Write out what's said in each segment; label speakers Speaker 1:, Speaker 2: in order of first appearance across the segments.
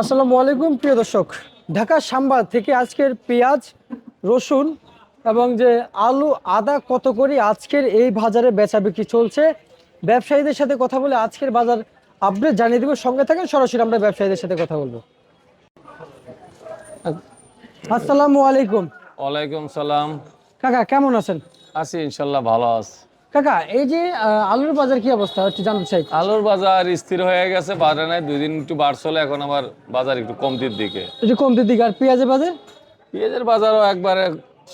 Speaker 1: আসসালামু আলাইকুম প্রিয় দর্শক। ঢাকা সাম্বা থেকে আজকের পেঁয়াজ রসুন এবং যে আলু আদা কত করে আজকের এই বাজারে বেচা বিক্রি চলছে? ব্যবসায়ীদের সাথে কথা বলে আজকের বাজার আপডেট জানিয়ে দেবো। সঙ্গে থাকেন সরাসরি আমরা ব্যবসায়ীদের সাথে কথা বলব। আসসালামু আলাইকুম।
Speaker 2: ওয়ালাইকুম সালাম।
Speaker 1: কাকা কেমন আছেন?
Speaker 2: আছি ইনশাল্লাহ ভালো আছে।
Speaker 1: কাকা এই যে আলুর বাজার কি অবস্থা? একটু জানতে চাই।
Speaker 2: আলুর বাজার স্থির হয়ে গেছে বাজার নাই দুই দিন একটু বাড়ছিল এখন আবার বাজার একটু কমতির দিকে।
Speaker 1: একটু কমতির দিকে আর পেঁয়াজের বাজার?
Speaker 2: পেঁয়াজের বাজারও একবারে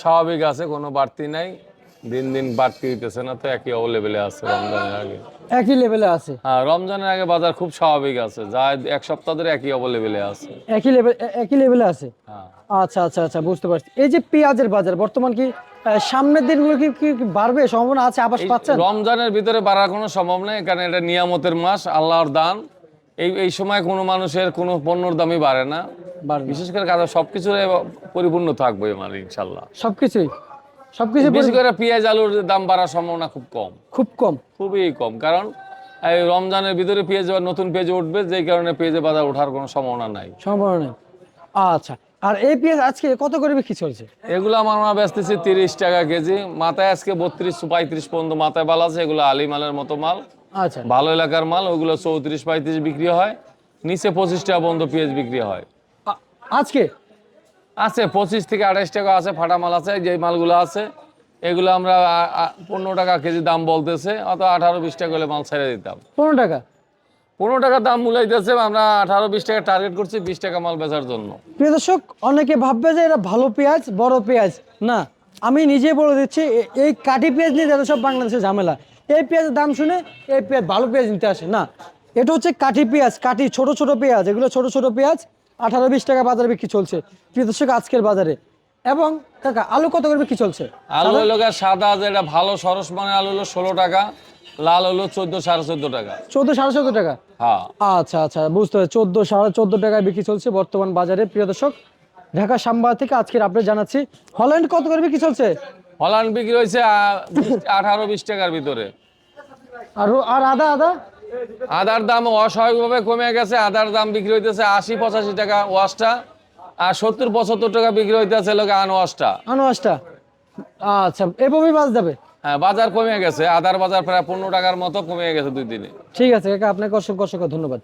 Speaker 2: স্বাভাবিক আছে কোনো বাড়তি নাই। দিন দিন বাড়তি হইতেছে না তো একই লেভেলে আছে রমজানের আগে।
Speaker 1: একই লেভেলে আছে।
Speaker 2: হ্যাঁ রমজানের আগে বাজার খুব স্বাভাবিক আছে যা এক সপ্তাহ ধরে একই লেভেলে আছে।
Speaker 1: একই লেভেল একই লেভেলে আছে?
Speaker 2: হ্যাঁ।
Speaker 1: আচ্ছা আচ্ছা আচ্ছা বুঝতে পারছি। এই যে পেঁয়াজের বাজার বর্তমান কি সামনের দিনগুলো কি কি বাড়বে? সম্ভাবনা আছে আবাস পাচ্ছেন?
Speaker 2: রমজানের ভিতরে বাড়ার কোনো সম্ভব নেই কারণ এটা নিয়ামতের মাস আল্লাহর দান। এই এই সময় কোনো মানুষের কোনো পণ্যর দামই বাড়ে না। বিশেষ করে কারণ সবকিছু পরিপূর্ণ থাকবে মানে ইনশাল্লাহ
Speaker 1: সবকিছুই? সবকিছু
Speaker 2: বেশি করে পেঁয়াজ আলুর দাম বাড়ার সম্ভাবনা খুব কম।
Speaker 1: খুব কম।
Speaker 2: খুবই কম কারণ এই রমজানের ভিতরে পেঁয়াজ নতুন পেঁয়াজ উঠবে যেই কারণে পেঁয়াজের বাজার ওঠার কোনো সম্ভাবনা নাই।
Speaker 1: সম্ভাবনা নেই। আচ্ছা আর এই পেঁয়াজ আজকে কত করে বিক্রি চলছে?
Speaker 2: এগুলো আমার মা বেচতেছি তিরিশ টাকা কেজি। মাথায় আজকে বত্রিশ পঁয়ত্রিশ পর্যন্ত মাথায় মাল আছে এগুলো আলি মালের মতো মাল।
Speaker 1: আচ্ছা।
Speaker 2: ভালো এলাকার মাল ওগুলো চৌত্রিশ পঁয়ত্রিশ বিক্রি হয়। নিচে পঁচিশ টাকা পর্যন্ত পেঁয়াজ বিক্রি হয়।
Speaker 1: আজকে?
Speaker 2: আছে পঁচিশ থেকে আঠাশ টাকা আছে ফাটা মাল আছে যে মালগুলো আছে এগুলো আমরা পনেরো টাকা কেজি দাম বলতেছে অত আঠারো বিশ টাকা হলে মাল ছেড়ে দিতাম।
Speaker 1: পনেরো টাকা?
Speaker 2: পনেরো টাকা দাম মূলাইতেছে আমরা আঠারো বিশ টাকা টার্গেট করছি বিশ টাকা মাল বেচার জন্য।
Speaker 1: প্রিয় দর্শক অনেকে ভাববে যে এটা ভালো পেঁয়াজ বড় পেঁয়াজ। না আমি নিজে বলে দিচ্ছি এ- এই কাঠি পেঁয়াজ নিয়ে যারা সব বাংলাদেশের ঝামেলা এই পেঁয়াজের দাম শুনে এই পেঁয়াজ ভালো পেঁয়াজ নিতে আসে। না এটা হচ্ছে কাঠি পেঁয়াজ কাঠি ছোট ছোট পেঁয়াজ এগুলো ছোট ছোট পেঁয়াজ আঠারো বিশ টাকা বাজারে বিক্রি চলছে। প্রিয় দর্শক আজকের বাজারে। এবং কাকা আলু কত করে বিক্রি চলছে?
Speaker 2: আলু হলো সাদা যেটা ভালো সরস মানে আলু হলো ষোলো টাকা লাল হলো চোদ্দ সাড়ে চোদ্দ টাকা।
Speaker 1: চোদ্দ সাড়ে চোদ্দ টাকা?
Speaker 2: হ্যাঁ।
Speaker 1: আচ্ছা আচ্ছা বুঝতে পারছি। চোদ্দ সাড়ে চোদ্দ টাকায় বিক্রি চলছে বর্তমান বাজারে প্রিয় দর্শক। ঢাকা সাম্বা থেকে আজকের আপডেট জানাচ্ছি। হল্যান্ড কত করে বিক্রি চলছে?
Speaker 2: হল্যান্ড বিক্রি হয়েছে আঠারো বিশ টাকার ভিতরে।
Speaker 1: আর আর আদা আদা?
Speaker 2: আদার দাম অস্বাভাবিকভাবে কমে গেছে আদার দাম বিক্রি হইতেছে আশি পঁচাশি টাকা ওয়াশটা আর সত্তর পঁচাত্তর টাকা বিক্রি হইতেছে লোক আনওয়াশটা।
Speaker 1: আনওয়াশটা? আচ্ছা এভাবেই বাজ যাবে?
Speaker 2: হ্যাঁ বাজার কমে গেছে আদার বাজার প্রায় পনেরো টাকার মতো কমে গেছে দুই দিনে।
Speaker 1: ঠিক আছে কাকা আপনাকে অসংখ্য অসংখ্য ধন্যবাদ।